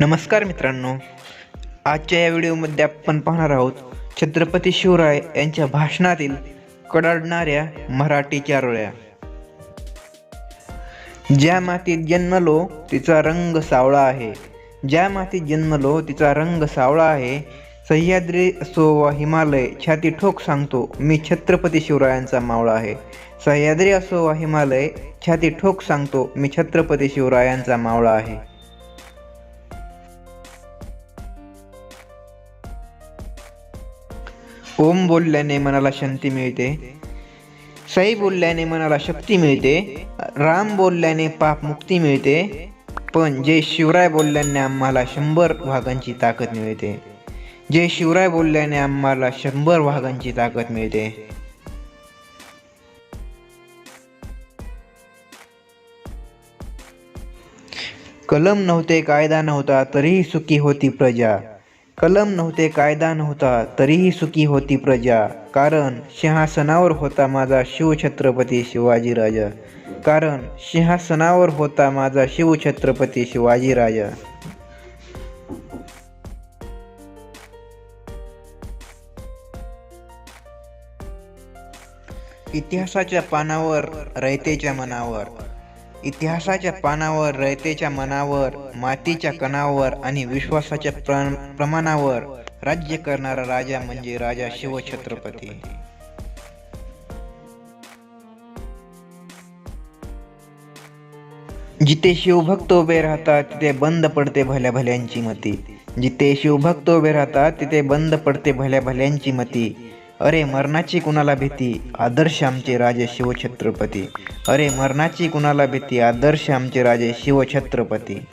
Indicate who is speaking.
Speaker 1: नमस्कार मित्रांनो आजच्या या व्हिडिओमध्ये आपण पाहणार आहोत छत्रपती शिवराय यांच्या भाषणातील कडाडणाऱ्या मराठी चारोळ्या. ज्या मातीत जन्मलो तिचा रंग सावळा आहे. ज्या मातीत जन्मलो तिचा रंग सावळा आहे. सह्याद्री असो वा हिमालय छाती ठोक सांगतो मी छत्रपती शिवरायांचा मावळा आहे. सह्याद्री असो वा हिमालय छाती ठोक सांगतो मी छत्रपती शिवरायांचा मावळा आहे. ओम बोलल्याने मनाला शांती मिळते. साई बोलल्याने मनाला शक्ती मिळते. राम बोलल्याने पाप मुक्ती मिळते. पण जे शिवराय बोलल्याने आम्हाला शंभर भागांची ताकद मिळते. जे शिवराय बोलल्याने आम्हाला शंभर भागांची ताकद मिळते. कलम नव्हते कायदा नव्हता तरीही सुखी होती प्रजा. कलम नव्हते कायदा नव्हता तरीही सुखी होती प्रजा. कारण सिंहासनावर होता माझा शिवछत्रपती शिवाजी राजा. कारण सिंहासनावर होता माझा शिवछत्रपती शिवाजी राजा. इतिहासाच्या पानावर रयतेच्या मनावर. इतिहासाच्या पानावर रयतेच्या मनावर मातीच्या कणावर आणि विश्वासाच्या प्रमाणावर राज्य करणारा राजा म्हणजे राजा शिवछत्रपती. जिथे शिवभक्त उभे राहतात तिथे बंद पडते भल्या भल्यांची मती. जिथे शिवभक्त उभे राहतात तिथे बंद पडते भल्या भल्यांची मती. अरे मरणाची कुणाला भीती? आदर्श आमचे राजे शिवछत्रपती. अरे मरणाची कुणाला भीती? आदर्श आमचे राजे शिवछत्रपती.